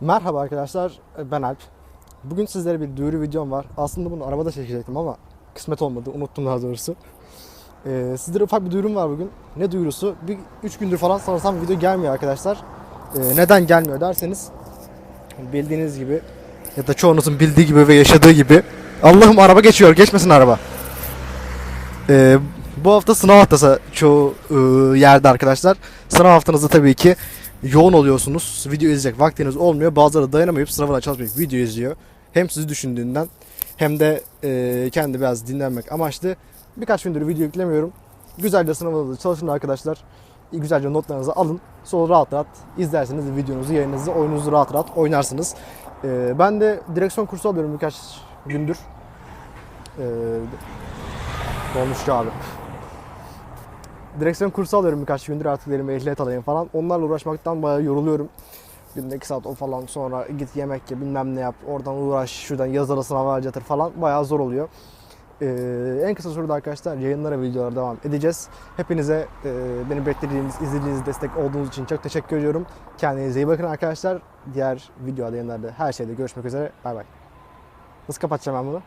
Merhaba arkadaşlar, ben Alp. Bugün sizlere bir duyuru videom var. Aslında bunu arabada çekecektim ama kısmet olmadı, unuttum daha doğrusu. Ee, sizlere ufak bir duyurum var bugün. Ne duyurusu? Bir 3 gündür falan sanırsam video gelmiyor arkadaşlar. Ee, neden gelmiyor derseniz bildiğiniz gibi ya da çoğunuzun bildiği gibi ve yaşadığı gibi Allah'ım araba geçiyor, geçmesin araba. Ee, bu hafta sınav haftası çoğu e, yerde arkadaşlar. Sınav haftanızda tabii ki yoğun oluyorsunuz. Video izleyecek vaktiniz olmuyor. Bazıları dayanamayıp sınavına çalışmayıp video izliyor. Hem sizi düşündüğünden hem de e, kendi biraz dinlenmek amaçlı. Birkaç gündür video yüklemiyorum. Güzelce sınavınızda çalışın arkadaşlar. Güzelce notlarınızı alın. Sonra rahat rahat izlersiniz videonuzu, yayınınızı, oyununuzu rahat rahat oynarsınız. E, ben de direksiyon kursu alıyorum birkaç gündür. E, Dolmuşçu abi. Direksiyon kursu alıyorum birkaç gündür artık dedim ehliyet alayım falan. Onlarla uğraşmaktan bayağı yoruluyorum. Günde 2 saat o falan sonra git yemek ye bilmem ne yap. Oradan uğraş şuradan yazılı sınava harcatır falan. Bayağı zor oluyor. Ee, en kısa sürede arkadaşlar yayınlara videolara devam edeceğiz. Hepinize e, beni beklediğiniz, izlediğiniz, destek olduğunuz için çok teşekkür ediyorum. Kendinize iyi bakın arkadaşlar. Diğer video yayınlarda her şeyde görüşmek üzere. Bay bay. Nasıl kapatacağım ben bunu?